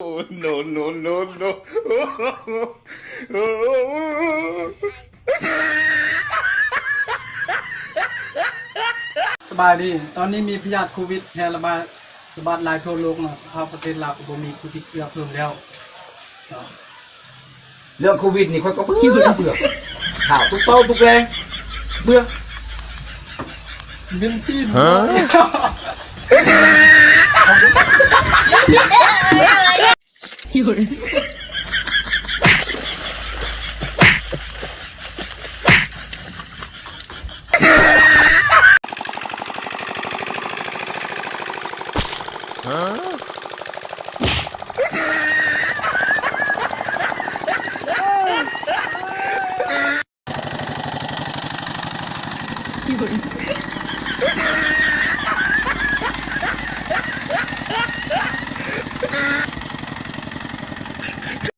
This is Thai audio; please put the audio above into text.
Oh, no, no, no, no. สบายดี ตอนนี้มีพยาธิโควิดแพร่ระบาดระบาดหลายทั่วโลกเนาะสภาพประเทศลาวก็บ่มีผู้ติดเชื้อเพิ่มแล้วเนาะเรื่องโควิดนี่ค่อยก็เบื่อเบื่อเบื่อข่าวทุกเฝ้าทุกแรงเบื่อเบนตีน 有人。有人。